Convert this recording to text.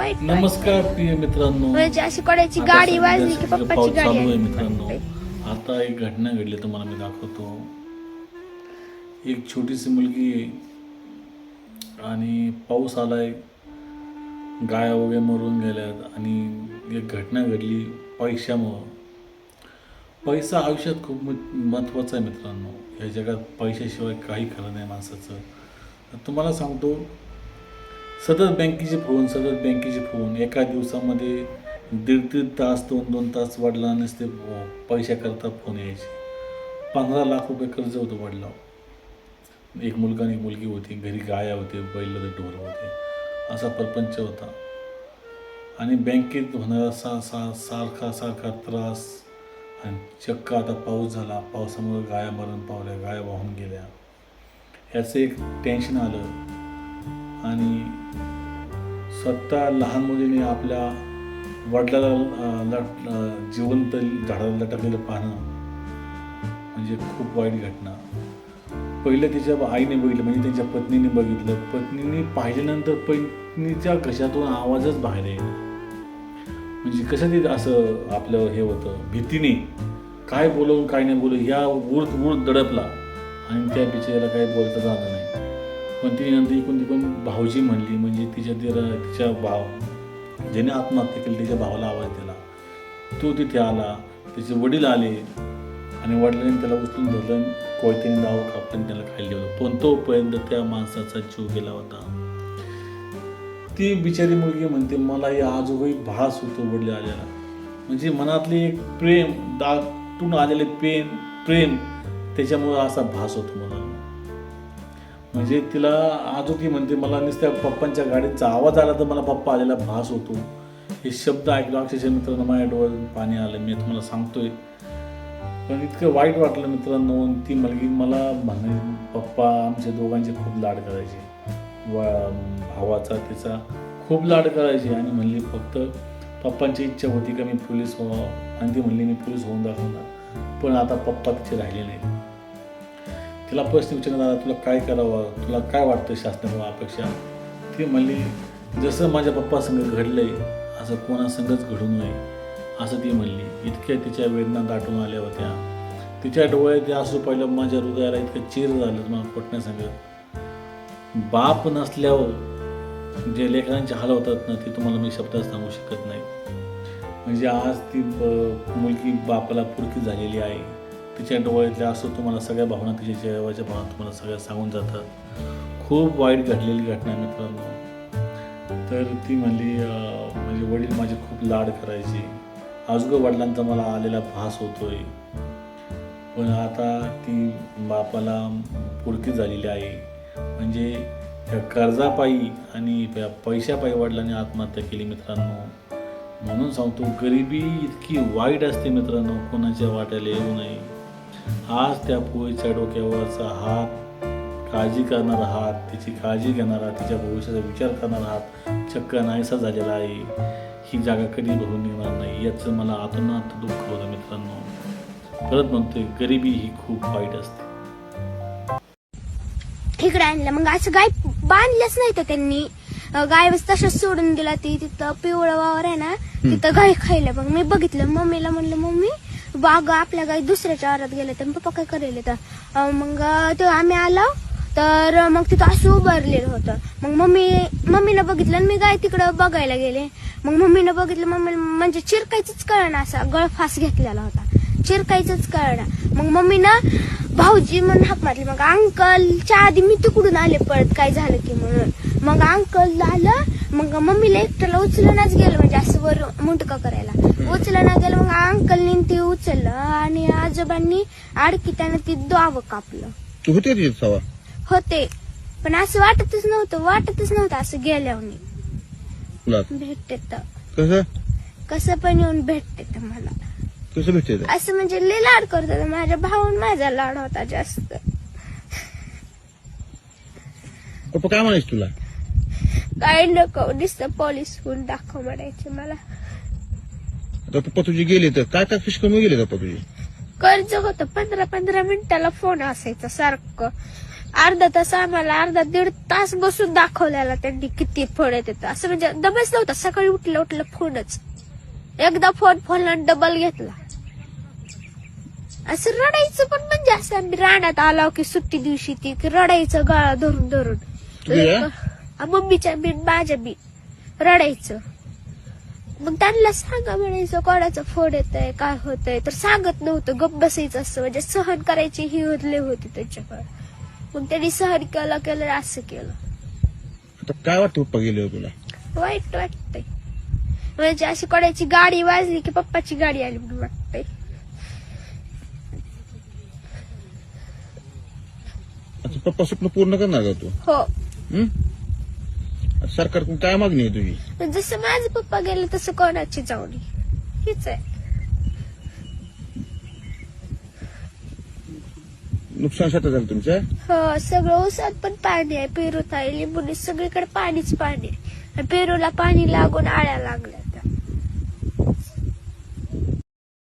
वाईट नमस्कार प्रिय मित्रांनो. म्हणजे अशी कोणाची गाडी वाजली की पप्पाची गाडी चालू आहे. मित्रांनो. आता एक घटना घडली तुम्हाला मी दाखवतो. एक छोटीशी मुलगी आहे आणि पाऊस आलाय. गाया वगैरे मरून गेल्यात आणि एक घटना घडली पैशामुळं. पैसा आयुष्यात खूप महत्त्वाचा आहे मित्रांनो. या जगात पैशाशिवाय काही खरं नाही माणसाचं. तुम्हाला सांगतो सतत बँकेचे फोन सतत बँकेचे फोन. एका दिवसामध्ये दीड दीड तास दोन दोन तास वाढला नसते पैशाकरता फोन यायचे. पंधरा लाख रुपये कर्ज होतं वाढला. एक मुलगा आणि एक मुलगी होती. घरी गाया होते बैल होते ढोर होते. असा प्रपंच होता. आणि बँकेत होणारा सा सा सारखा सारखा त्रास आणि चक्क आता पाऊस झाला. पावसामुळे गाया मरण पावल्या गाया वाहून गेल्या. ह्याचं एक टेन्शन आलं. आणि स्वतः लहान मुलीने आपल्या वडिलाला लट जिवंत झाडाला लटकलेलं पाहणं म्हणजे खूप वाईट घटना. पहिलं तिच्या आईने बघितलं म्हणजे त्यांच्या पत्नीने बघितलं. पत्नीने पाहिल्यानंतर पत्नीच्या घशातून आवाजच बाहेर येईल म्हणजे कसं ते असं आपलं हे होतं भीतीने काय बोलवून काय नाही बोलू या उर उर दडपला आणि त्या बिचाऱ्याला काही बोलता जात नाही. पण ती नंतर इकडून तिकडून भाऊजी म्हणली म्हणजे तिच्या दिरा तिच्या भाव ज्याने आत्महत्या केली तिच्या भावाला आवाज दिला तो तिथे आला त्याचे वडील आले आणि वडिलांनी त्याला उचलून धरलं कोयत्याने दाव कापून त्याला खायला होतं पण तोपर्यंत त्या माणसाचा जीव गेला होता. ती बिचारी मुलगी म्हणते मला या आजोबाई भास होतो वडील आलेला. म्हणजे मनातले एक प्रेम दाटून आलेले प्रेम प्रेम त्याच्यामुळे असा भास होतो मला म्हणजे तिला आजोगी म्हणते मला नुसत्या पप्पांच्या गाडीचा आवाज आला तर मला पप्पा आलेला भास होतो. हे शब्द ऐकलो अक्षरशः मित्रांनो माझ्या डोळ्यातून पाणी आलं. मी तुम्हाला सांगतोय. पण इतकं वाईट वाटलं मित्रांनो ती मुलगी मला म्हणे पप्पा आमच्या दोघांचे खूप लाड करायचे. वा भावाचा तिचा खूप लाड करायचे. आणि म्हणली फक्त पप्पांची इच्छा होती का मी पोलीस व्हावं? आणि ती म्हणली मी पोलीस होऊन दाखवणार. पण आता पप्पा तिचे राहिले नाही तिला प्रश्न विचारण्यात तुला काय करावं तुला काय वाटतं शासनामुळे अपेक्षा? ती म्हणली जसं माझ्या पप्पासंग घडलं घडलंय असं कोणासंगच घडू नये असं ती म्हणली. इतक्या तिच्या वेदना दाटून आल्या होत्या. तिच्या डोळ्यात ते असू पाहिलं माझ्या हृदयाला इतकं चीर झालं मला पटण्या सांगत बाप नसल्यावर जे लेकरांचे हाल होतात ना ते तुम्हाला मी शब्दात सांगू शकत नाही. म्हणजे आज ती मुलगी बापाला पुरकी झालेली आहे. तिच्या डोळ्यातल्या असं तुम्हाला सगळ्या भावना तिच्या चेहऱ्याच्या भावना तुम्हाला सगळ्या सांगून जातात. खूप वाईट घडलेली घटना मित्रांनो. तर ती म्हणली म्हणजे वडील माझे खूप लाड करायचे. आजोबा वडिलांचा मला आलेला भास होतोय. पण आता ती बापाला पुरकी झालेली आहे. म्हणजे त्या कर्जापायी आणि त्या पैशापायी वडिलांनी आत्महत्या केली मित्रांनो. म्हणून सांगतो गरिबी इतकी वाईट असते मित्रांनो. कोणाच्या वाट्याला येऊ नये. आज त्या पोळीच्या डोक्यावरचा हात काळजी करणारा हात तिची काळजी घेणारा तिच्या भविष्याचा विचार करणारा हात चक्क नाहीसा झालेला आहे. ही जागा कधी भरून निघणार नाही याचं मला आतोनात दुःख होतं मित्रांनो. परत म्हणतोय गरिबी ही खूप वाईट असते. इकडे आणलं. मग असं गाय बांधलंच नाही तर त्यांनी. गाय बस तशाच सोडून दिला ती. तिथं पिवळं वावर आहे ना तिथं गाय खायला. मग मी बघितलं मम्मीला म्हणलं मम्मी बाग आपल्या गाई दुसऱ्याच्या आरात गेले तर पप्पा काय करेल तर? मग ते आम्ही आलो तर मग तिथं असं उभारलेलं होतं. मग मम्मी मम्मीनं बघितलं आणि मी गाय तिकडं बघायला गेले. मग मम्मीनं बघितलं मम्मी म्हणजे चिरकायचंच कळणं असा गळफास घेतलेला होता. चिरकायचंच कळणं. मग मम्मीनं भाऊजी म्हणून हाक मारली. मग अंकलच्या आधी मी तिकडून आले परत काय झालं की म्हणून. मग अंकल आलं मग मम्मीला एकट्याला उचलूनच गेलं म्हणजे असं वर मुंटका करायला. उचलना गेलं मग अंकलनी ती उचललं आणि आजोबांनी आडकी त्यानं ती दावं कापलं. तू होते तिथे सवा? होते. पण असं वाटतच नव्हतं वाटतच नव्हतं असं गेल्यावर भेटते तर. कसं? कसं पण येऊन भेटते तर मला. कसं भेटते? असं म्हणजे लय लाड करत होता माझ्या भाऊन माझा लाड होता जास्त. पप्पा काय म्हणायचं तुला? काय नको. नुसतं पोलीस होऊन दाखव म्हणायचे मला. आता पप्पा तुझे गेले तर काय काय फिशकून गेले पप्पा तुझे? कर्ज होतं. पंधरा पंधरा मिनिटाला फोन असायचा सारखं. अर्धा तास आम्हाला अर्धा दीड तास बसून दाखवलेला त्यांनी किती फोन येतात. असं म्हणजे दमच नव्हता. सकाळी उठलं उठलं फोनच एकदा फोन फोनला डबल घेतला. असं रडायचं पण म्हणजे असं आम्ही रानात आलो की सुट्टी दिवशी ती की रडायचं गळा धरून धरून. तुझ्या? मम्मीच्या बी माझ्या बी. रडायचं. मग त्यांना सांगा म्हणायचं कोणाचा फोन येतंय? काय होतंय? तर सांगत नव्हतं. गप्प बसायचं असं. म्हणजे सहन करायची ही होतले होती त्यांच्याकडे मग त्यांनी सहन केलं केलं असं केलं. आता काय वाटतं पप्पा गेले तुला वाईट वाटतंय. म्हणजे अशी कोणाची गाडी वाजली की पप्पाची गाडी आली म्हणून वाटतंय. पप्पा स्वप्न पूर्ण करणार का तू? हो. हं? आता सरकारकडून काय मागणी आहे तुझी? जसं माझे पप्पा गेले तसं कोणाची जाऊ नये हेच आहे. नुकसान शेतात झालं तुमच्या हो सगळं ऊसात पण पाणी आहे पेरूत आहे लिंबूने सगळीकडे पाणीच पाणी आहे. आणि पेरूला पाणी लागून आळ्या लागल्या